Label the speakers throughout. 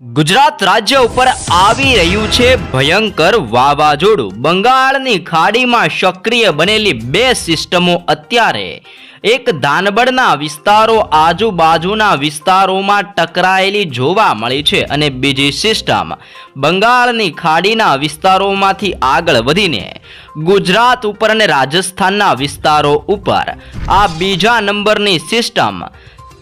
Speaker 1: ગુજરાત રાજ્ય ઉપર આવી રહ્યું છે ભયંકર વાવાઝોડું. બંગાળની ખાડીમાં સક્રિય બનેલી બે સિસ્ટમો અત્યારે. એક ધાનબડના વિસ્તારો આજુબાજુના વિસ્તારોમાં ટકરાયેલી જોવા મળી છે અને બીજી સિસ્ટમ બંગાળની ખાડીના વિસ્તારોમાંથી આગળ વધીને ગુજરાત ઉપર અને રાજસ્થાનના વિસ્તારો ઉપર. આ બીજા નંબરની સિસ્ટમ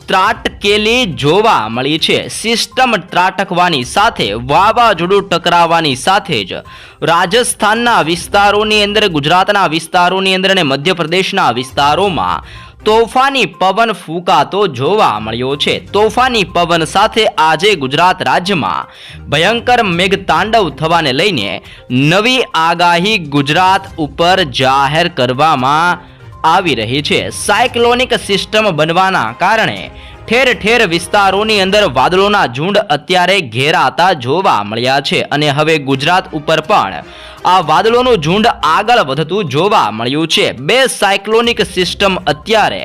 Speaker 1: ત્રાટકેલી જોવા મળી છે. સિસ્ટમ ત્રાટકવાની સાથે, વાવાઝોડું ટકરાવવાની સાથે જ રાજસ્થાનના વિસ્તારોની અંદર, ગુજરાતના વિસ્તારોની અંદર અને મધ્યપ્રદેશના વિસ્તારોમાં તોફાની પવન ફૂંકાતો જોવા મળ્યો છે. તોફાની પવન સાથે આજે ગુજરાત રાજ્યમાં ભયંકર મેઘતાંડવ થવાને લઈને નવી આગાહી ગુજરાત ઉપર જાહેર કરવામાં આવી રહી છે. સાયક્લોનિક સિસ્ટમ બનવાના કારણે ઠેર ઠેર વિસ્તારોની અંદર વાદળોના ઝુંડ અત્યારે ઘેરાતા જોવા મળ્યા છે અને હવે ગુજરાત ઉપર પણ આ વાદળોનું ઝુંડ આગળ વધતું જોવા મળ્યું છે. બે સાયક્લોનિક સિસ્ટમ અત્યારે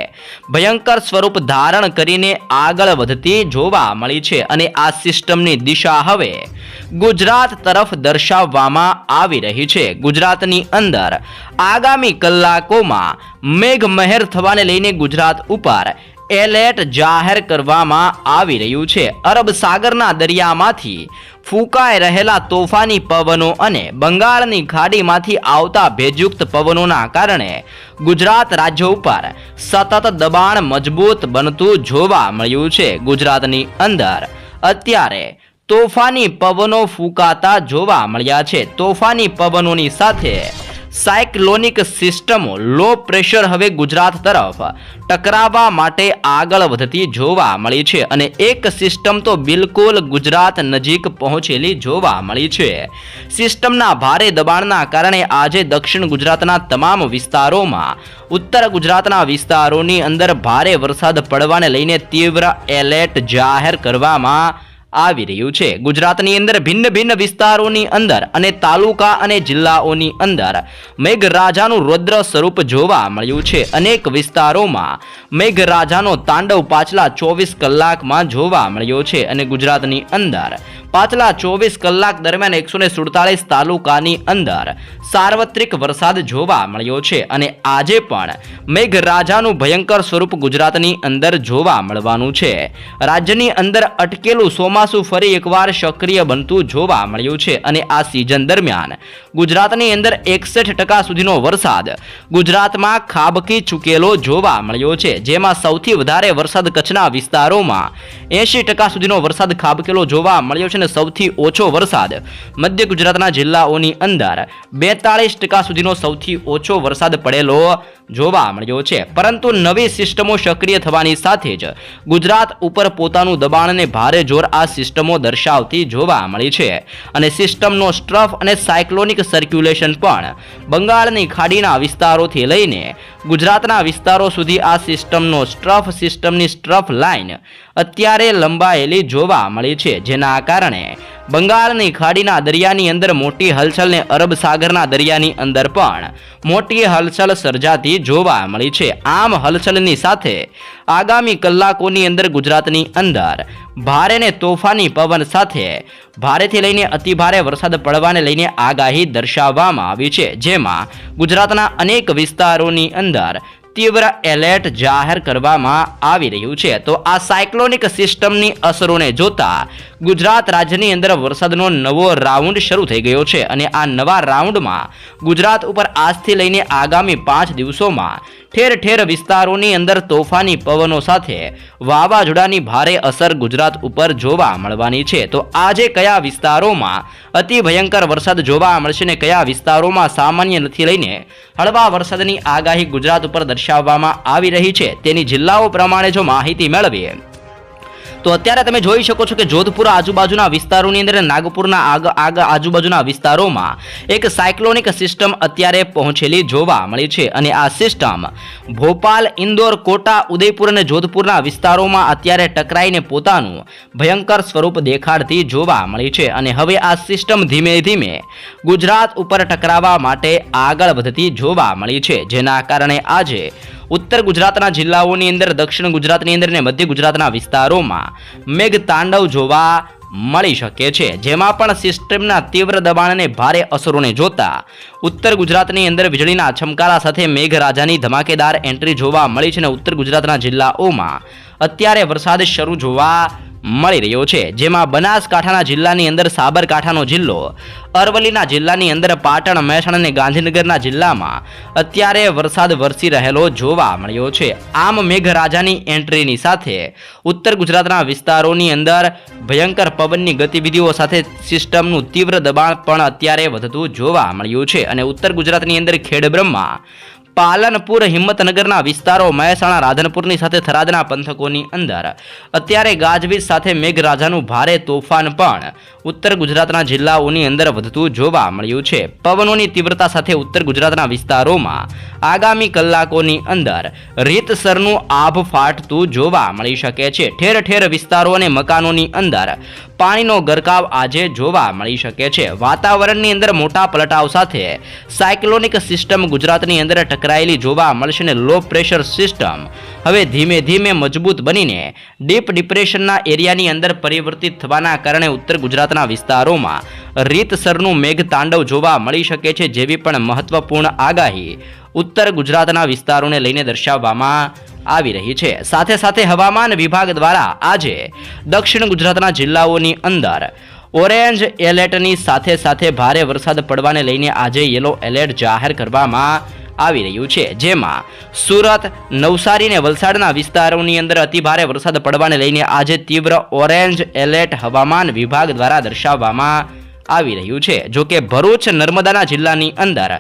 Speaker 1: ભયંકર સ્વરૂપ ધારણ કરીને આગળ વધતી જોવા મળી છે અને આ સિસ્ટમની દિશા હવે ગુજરાત તરફ દર્શાવવામાં આવી રહી છે. ગુજરાતની અંદર આગામી કલાકોમાં મેઘમહેર થવાને લઈને ગુજરાત ઉપર એલર્ટ જાહેર કરવામાં આવી રહ્યું છે. અરબ સાગરના દરિયામાંથી ફૂંકાઈ રહેલા તોફાની પવનો અને બંગાળની ખાડીમાંથી આવતા ભેજયુક્ત પવનોના કારણે ગુજરાત રાજ્ય ઉપર સતત દબાણ મજબૂત બનતું જોવા મળ્યું છે. ગુજરાતની અંદર અત્યારે તોફાની પવનો ફૂંકાતા જોવા મળ્યા છે. તોફાની પવનોની સાથે સાયક્લોનિક સિસ્ટમો લો પ્રેશર હવે ગુજરાત તરફ ટકરાવવા માટે આગળ વધતી જોવા મળી છે અને એક સિસ્ટમ તો બિલકુલ ગુજરાત નજીક પહોંચેલી જોવા મળી છે. સિસ્ટમના ભારે દબાણના કારણે આજે દક્ષિણ ગુજરાતના તમામ વિસ્તારોમાં, ઉત્તર ગુજરાતના વિસ્તારોની અંદર ભારે વરસાદ પડવાને લઈને તીવ્ર એલર્ટ જાહેર કરવામાં આવી રહ્યું છે. ગુજરાતની અંદર ભિન્ન ભિન્ન વિસ્તારોની અંદર અને તાલુકા અને જિલ્લાઓની અંદર મેઘરાજાનું રૌદ્ર સ્વરૂપ જોવા મળ્યું છે. અનેક વિસ્તારોમાં મેઘરાજાનો તાંડવ પાછલા ચોવીસ કલાકમાં જોવા મળ્યો છે અને ગુજરાતની અંદર પાછલા ચોવીસ કલાક દરમિયાન એકસો ને સુડતાલીસ તાલુકાની અંદર સાર્વત્રિક વરસાદ જોવા મળ્યો છે અને આજે પણ મેઘરાજાનું ભયંકર સ્વરૂપ ગુજરાતની અંદર જોવા મળવાનું છે. રાજ્યની અંદર અટકેલું ચોમાસું ફરી એકવાર સક્રિય બનતું જોવા મળ્યું છે અને આ સિઝન દરમિયાન ગુજરાતની અંદર એકસઠ ટકા સુધીનો વરસાદ ગુજરાતમાં ખાબકી ચૂકેલો જોવા મળ્યો છે. જેમાં સૌથી વધારે વરસાદ કચ્છના વિસ્તારોમાં એંશી ટકા સુધીનો વરસાદ ખાબકેલો જોવા મળ્યો છે અને સૌથી ઓછો વરસાદ મધ્ય ગુજરાતના જિલ્લાઓની અંદર બેતાળીસ ટકા સુધીનો સૌથી ઓછો વરસાદ પડેલો જોવા મળ્યો છે. પરંતુ નવી સિસ્ટમો સક્રિય થવાની સાથે જ ગુજરાત ઉપર પોતાનું દબાણને ભારે જોર આ સિસ્ટમો દર્શાવતી જોવા મળી છે. અને સિસ્ટમનો સ્ટ્રફ અને સાયક્લોનિક સર્ક્યુલેશન પણ બંગાળની ખાડીના વિસ્તારોથી લઈને ગુજરાતના વિસ્તારો સુધી આ સિસ્ટમનો સ્ટ્રફ સિસ્ટમની સ્ટ્રફ લાઇન અત્યારે લંબાયેલી જોવા મળી છે, જેના કારણે બંગાળની ખાડીના દરિયાની અંદર મોટી હલચલ ને અરબ સાગરના દરિયાની અંદર પણ મોટી હલચલ સર્જાતી જોવા મળી છે. આમ હલચલની સાથે આગામી કલાકોની અંદર ગુજરાતની અંદર ભારે ને તોફાની પવન સાથે ભારેથી લઈને અતિભારે વરસાદ પડવાને લઈને આગાહી દર્શાવવામાં આવી છે. જેમાં ગુજરાતના અનેક વિસ્તારોની અંદર તીવ્ર એલર્ટ જાહેર કરવામાં આવી રહ્યું છે. તો આ સાયક્લોનિક સિસ્ટમની અસરોને જોતા ગુજરાત રાજ્યની અંદર વરસાદનો નવો રાઉન્ડ શરૂ થઈ ગયો છે અને આ નવા રાઉન્ડમાં ગુજરાત ઉપર આજથી લઈને આગામી પાંચ દિવસોમાં ઠેર ઠેર વિસ્તારોની અંદર તોફાની પવનો સાથે વાવાઝોડાની ભારે અસર ગુજરાત ઉપર જોવા મળવાની છે. તો આજે કયા વિસ્તારોમાં અતિ ભયંકર વરસાદ જોવા મળશે ને કયા વિસ્તારોમાં સામાન્ય નથી લઈને હળવા વરસાદની આગાહી ગુજરાત ઉપર દર્શાવવામાં આવી રહી છે. તેની જિલ્લાઓ પ્રમાણે જો માહિતી મેળવીએ તો અત્યારે તમે જોઈ શકો છો કે જોધપુર આજુબાજુના વિસ્તારોની અંદર નાગપુરના આગ આગ આજુબાજુના વિસ્તારોમાં એક સાયક્લોનિક સિસ્ટમ અત્યારે પહોંચેલી જોવા મળી છે. અને આ સિસ્ટમ ભોપાલ, ઇન્દોર, કોટા, ઉદયપુર અને જોધપુરના વિસ્તારોમાં અત્યારે ટકરાઈને પોતાનું ભયંકર સ્વરૂપ દેખાડતી જોવા મળી છે. અને હવે આ સિસ્ટમ ધીમે ધીમે ગુજરાત ઉપર ટકરાવવા માટે આગળ વધતી જોવા મળી છે. જેના કારણે આજે ઉત્તર ગુજરાતના જિલ્લાઓની અંદર, દક્ષિણ ગુજરાતની અંદર અને મધ્ય ગુજરાતના વિસ્તારોમાં મેઘ તાંડવ જોવા મળી શકે છે. જેમાં પણ સિસ્ટમના તીવ્ર દબાણ અને ભારે અસરોને જોતા ઉત્તર ગુજરાતની અંદર વીજળીના છમકારા સાથે મેઘરાજાની ધમાકેદાર એન્ટ્રી જોવા મળી છે અને ઉત્તર ગુજરાતના જિલ્લાઓમાં. અત્યારે વરસાદ શરૂ જોવા મળી રહ્યો છે, જેમાં બનાસકાંઠાના જિલ્લાની અંદર સાબરકાંઠાનો જિલ્લો, અરવલ્લીના જિલ્લાની અંદર પાટણ, મહેસાણા અને ગાંધીનગરના જિલ્લામાં અત્યારે વરસાદ વરસી રહેલો જોવા મળ્યો છે. આમ મેઘરાજાની એન્ટ્રીની સાથે ઉત્તર ગુજરાતના વિસ્તારોની અંદર ભયંકર પવનની ગતિવિધિઓ સાથે સિસ્ટમનું તીવ્ર દબાણ પણ અત્યારે વધતું જોવા મળ્યું છે અને ઉત્તર ગુજરાતની અંદર ખેડબ્રહ્મા પાલનપુર હિંમતનગરના વિસ્તારો મહેસાણા, રાધનપુરની સાથે થરાદના પંથકોની અંદર. અત્યારે ગાજવીજ સાથે મેઘરાજાનું ભારે તોફાન પણ ઉત્તર ગુજરાતના જિલ્લાઓની અંદર વધતું જોવા મળ્યું છે. પવનોની તીવ્રતા સાથે ઉત્તર ગુજરાતના વિસ્તારોમાં આગામી કલાકોની અંદર રીતસરનું આભ ફાટતું જોવા મળી શકે છે. ઠેર ઠેર વિસ્તારો અને મકાનોની અંદર પાણીનો ગરકાવ આજે જોવા મળી શકે છે. વાતાવરણની અંદર મોટા પલટાવ સાથે સાયક્લોનિક સિસ્ટમ ગુજરાતની અંદર ટકરાયેલી જોવા મળશે ને લો પ્રેશર સિસ્ટમ હવે ધીમે ધીમે મજબૂત બનીને ડીપ ડિપ્રેશનના એરિયાની અંદર પરિવર્તિત થવાના કારણે ઉત્તર ગુજરાતના વિસ્તારોમાં રીતસરનું મેઘ તાંડવ જોવા મળી શકે છે જેવી પણ મહત્વપૂર્ણ આગાહી ઉત્તર ગુજરાતના વિસ્તારોને લઈને દર્શાવવામાં આવી રહી છે. સાથે સાથે હવામાન વિભાગ દ્વારા આજે દક્ષિણ ગુજરાતના જિલ્લાઓની અંદર ઓરેન્જ એલર્ટની સાથે સાથે ભારે વરસાદ પડવાને લઈને આજે યલો એલર્ટ જાહેર કરવામાં આવી રહ્યું છે. જેમાં સુરત નવસારી અને વલસાડના વિસ્તારોની અંદર અતિભારે વરસાદ પડવાને લઈને આજે તીવ્ર ઓરેન્જ એલર્ટ હવામાન વિભાગ દ્વારા દર્શાવવામાં આવી રહ્યું છે. જો કે ભરૂચ, નર્મદાના જિલ્લાની અંદર,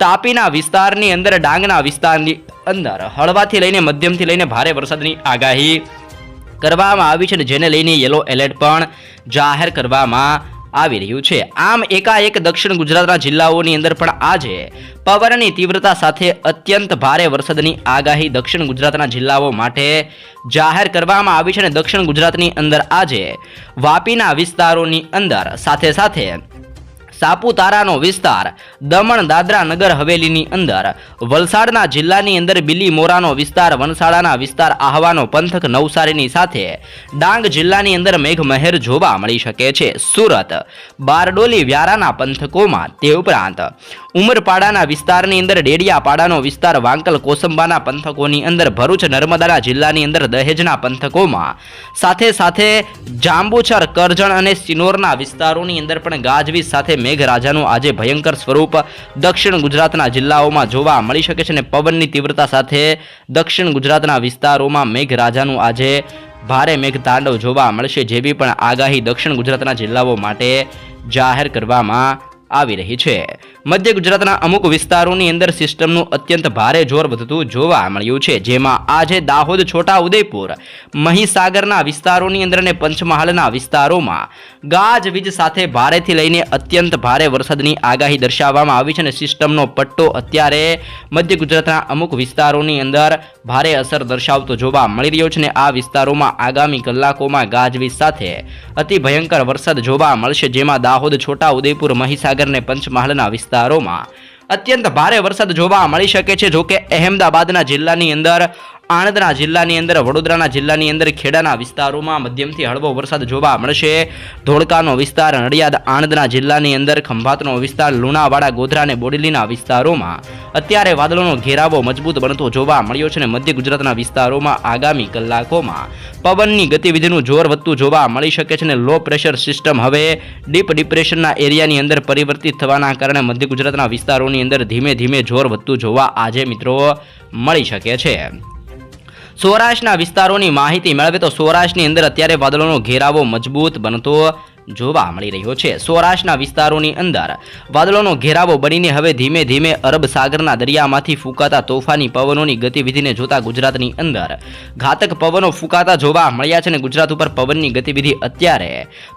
Speaker 1: તાપીના વિસ્તારની અંદર, ડાંગના વિસ્તારની અંદર હળવાથી લઈને મધ્યમથી લઈને ભારે વરસાદની આગાહી કરવામાં આવી છે અને જેને લઈને યલો એલર્ટ પણ જાહેર કરવામાં આવી રહ્યું છે. આમ એકાએક દક્ષિણ ગુજરાતના જિલ્લાઓની અંદર પણ આજે પવનની તીવ્રતા સાથે અત્યંત ભારે વરસાદની આગાહી દક્ષિણ ગુજરાતના જિલ્લાઓ માટે જાહેર કરવામાં આવી છે અને દક્ષિણ ગુજરાતની અંદર આજે વાપીના વિસ્તારોની અંદર સાથે સાથે સાપુતારાનો વિસ્તાર દમણ દાદરા નગર હવેલીની અંદર. વલસાડના જિલ્લાની અંદર બિલી મોરાનો વિસ્તાર વનસાડાના વિસ્તાર આહવાનો પંથક નવસારીની સાથે ડાંગ જિલ્લાની અંદર મેઘમહેર જોવા મળી શકે છે. સુરત, બારડોલી વ્યારાના પંથકોમાં તે ઉપરાંત ઉમરપાડાના વિસ્તારની અંદર ડેડિયાપાડાનો વિસ્તાર, વાંકલ કોસંબાના પંથકોની અંદર ભરૂચ, નર્મદાના જિલ્લાની અંદર દહેજના પંથકોમાં. સાથે સાથે જાંબુછર કરજણ અને સિનોરના વિસ્તારોની અંદર પણ ગાજવીજ સાથે મેઘરાજાનું આજે ભયંકર સ્વરૂપ દક્ષિણ ગુજરાતના જિલ્લાઓમાં જોવા મળી શકે છે અને પવનની તીવ્રતા સાથે દક્ષિણ ગુજરાતના વિસ્તારોમાં મેઘરાજાનું આજે ભારે મેઘતાંડવ જોવા મળશે, જેવી પણ આગાહી દક્ષિણ ગુજરાતના જિલ્લાઓ માટે જાહેર કરવામાં આવી રહી છે. મધ્ય ગુજરાતના અમુક વિસ્તારોની અંદર સિસ્ટમનું અત્યંત ભારે જોર વધતું જોવા મળ્યું છે. જેમાં આજે દાહોદ, છોટા, ઉદયપુર, મહીસાગરના વિસ્તારોની અંદર અને પંચમહાલના વિસ્તારોમાં ગાજવીજ સાથે ભારેથી લઈને અત્યંત ભારે વરસાદની આગાહી દર્શાવવામાં આવી છે અને સિસ્ટમનો પટ્ટો અત્યારે મધ્ય ગુજરાતના અમુક વિસ્તારોની અંદર ભારે અસર દર્શાવતો જોવા મળી રહ્યો છે અને આ વિસ્તારોમાં આગામી કલાકોમાં ગાજવીજ સાથે અતિ ભયંકર વરસાદ જોવા મળશે. જેમાં દાહોદ, છોટા, ઉદયપુર, મહીસાગર અને પંચમહાલના વિસ્તારોમાં. અત્યંત ભારે વરસાદ જોવા મળી શકે છે. જોકે અહેમદાબાદના જિલ્લાની અંદર, આણંદના જિલ્લાની અંદર, વડોદરાના જિલ્લાની અંદર ખેડાના વિસ્તારોમાં મધ્યમથી હળવો વરસાદ જોવા મળશે. ધોળકાનો વિસ્તાર, નડિયાદ, આણંદના જિલ્લાની અંદર, ખંભાતનો વિસ્તાર, લુણાવાડા ગોધરા અને બોડેલીના વિસ્તારોમાં અત્યારે વાદળોનો ઘેરાવો મજબૂત બનતો જોવા મળ્યો છે અને મધ્ય ગુજરાતના વિસ્તારોમાં આગામી કલાકોમાં પવનની ગતિવિધિનું જોર વધતું જોવા મળી શકે છે અને લો પ્રેશર સિસ્ટમ હવે ડીપ ડિપ્રેશનના એરિયાની અંદર પરિવર્તિત થવાના કારણે મધ્ય ગુજરાતના વિસ્તારોની અંદર ધીમે ધીમે જોર વધતું જોવા આજે મિત્રો મળી શકે છે. સૌરાષ્ટ્રના વિસ્તારોની માહિતી મેળવે તો સૌરાષ્ટ્રની અંદર અત્યારે વાદળોનો ઘેરાવો મજબૂત બનતો જોવા મળી રહ્યો છે. સૌરાષ્ટ્રના વિસ્તારોની અંદર વાદળોનો ઘેરાવો બનીને હવે ધીમે ધીમે અરબ સાગરના દરિયામાંથી ફૂંકાતા તોફાની પવનોની ગતિવિધિને જોતા ગુજરાતની અંદર ઘાતક પવનો ફૂંકાતા જોવા મળ્યા છે અને ગુજરાત ઉપર પવનની ગતિવિધિ અત્યારે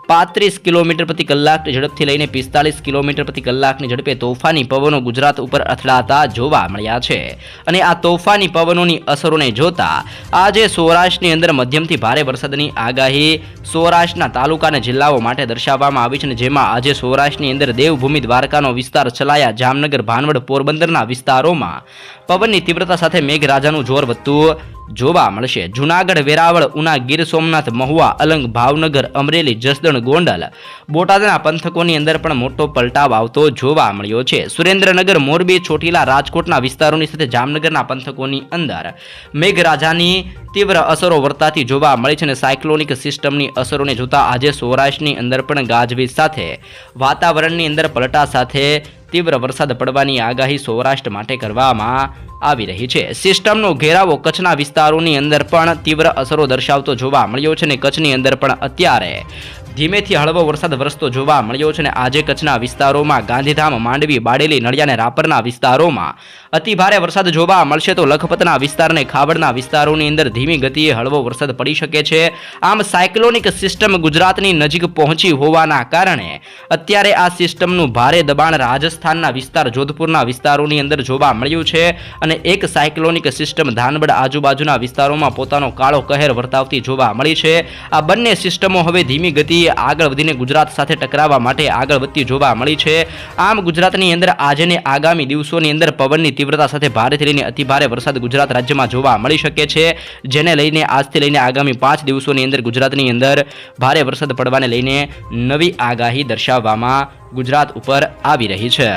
Speaker 1: પાંત્રીસ કિલોમીટર પ્રતિ કલાકની ઝડપથી લઈને પિસ્તાલીસ કિલોમીટર પ્રતિ કલાકની ઝડપે તોફાની પવનો ગુજરાત ઉપર અથડાતા જોવા મળ્યા છે. અને આ તોફાની પવનોની અસરોને જોતા આજે સૌરાષ્ટ્રની અંદર મધ્યમથી ભારે વરસાદની આગાહી સૌરાષ્ટ્રના તાલુકા અને જિલ્લાઓ માટે દર્શાવવામાં આવી છે જેમાં આજે સૌરાષ્ટ્રની અંદર દેવભૂમિ દ્વારકાનો વિસ્તાર ચલાયા. જામનગર, ભાનવડ, પોરબંદરના વિસ્તારોમાં પવનની તીવ્રતા સાથે મેઘરાજાનું જોર વધતું જોવા મળશે. જુનાગઢ, વેરાવળ, ઉના, ગીર, સોમનાથ, મહુવા, અલંગ, ભાવનગર, અમરેલી, જસદણ, ગોંડલ. બોટાદના પંથકોની અંદર પણ મોટો પલટાવ આવતો જોવા મળ્યો છે. સુરેન્દ્રનગર, મોરબી, ચોટીલા, રાજકોટના વિસ્તારોની સાથે જામનગરના પંથકોની અંદર મેઘરાજાની તીવ્ર અસરો વર્તાતી જોવા મળી છે અને સાયક્લોનિક સિસ્ટમની અસરોને જોતા આજે સૌરાષ્ટ્રની અંદર પણ ગાજવીજ સાથે વાતાવરણની અંદર પલટા સાથે તીવ્ર વરસાદ પડવાની આગાહી સૌરાષ્ટ્ર માટે કરવામાં આવી રહી છે. સિસ્ટમનો ઘેરાવો કચ્છના વિસ્તારોની અંદર પણ તીવ્ર અસરો દર્શાવતો જોવા મળ્યો છે અને કચ્છની અંદર પણ અત્યારે ધીમેથી હળવો વરસાદ વરસતો જોવા મળ્યો છે અને આજે કચ્છના વિસ્તારોમાં ગાંધીધામ, માંડવી, બાડેલી નળિયા અને રાપરના વિસ્તારોમાં અતિભારે વરસાદ જોવા મળશે તો લખપતના વિસ્તાર અને ખાવડના વિસ્તારોની અંદર ધીમી ગતિએ હળવો વરસાદ પડી શકે છે. આમ સાયક્લોનિક સિસ્ટમ ગુજરાતની નજીક પહોંચી હોવાના કારણે અત્યારે આ સિસ્ટમનું ભારે દબાણ રાજસ્થાનના વિસ્તાર, જોધપુરના વિસ્તારોની અંદર જોવા મળ્યું છે અને એક સાયક્લોનિક સિસ્ટમ ધાનબડ આજુબાજુના વિસ્તારોમાં પોતાનો કાળો કહેર વર્તાવતી જોવા મળી છે. આ બંને સિસ્ટમો હવે ધીમી ગતિએ આગળ વધીને ગુજરાત સાથે ટકરાવવા માટે આગળ વધતી જોવા મળી છે. આમ ગુજરાતની અંદર આજે આગામી દિવસોની અંદર પવનની તીવ્રતા સાથે ભારેથી લઈને અતિભારે વરસાદ ગુજરાત રાજ્યમાં જોવા મળી શકે છે. જેને લઈને આજથી લઈને આગામી પાંચ દિવસોની અંદર ગુજરાતની અંદર ભારે વરસાદ પડવાને લઈને નવી આગાહી દર્શાવવામાં ગુજરાત ઉપર આવી રહી છે.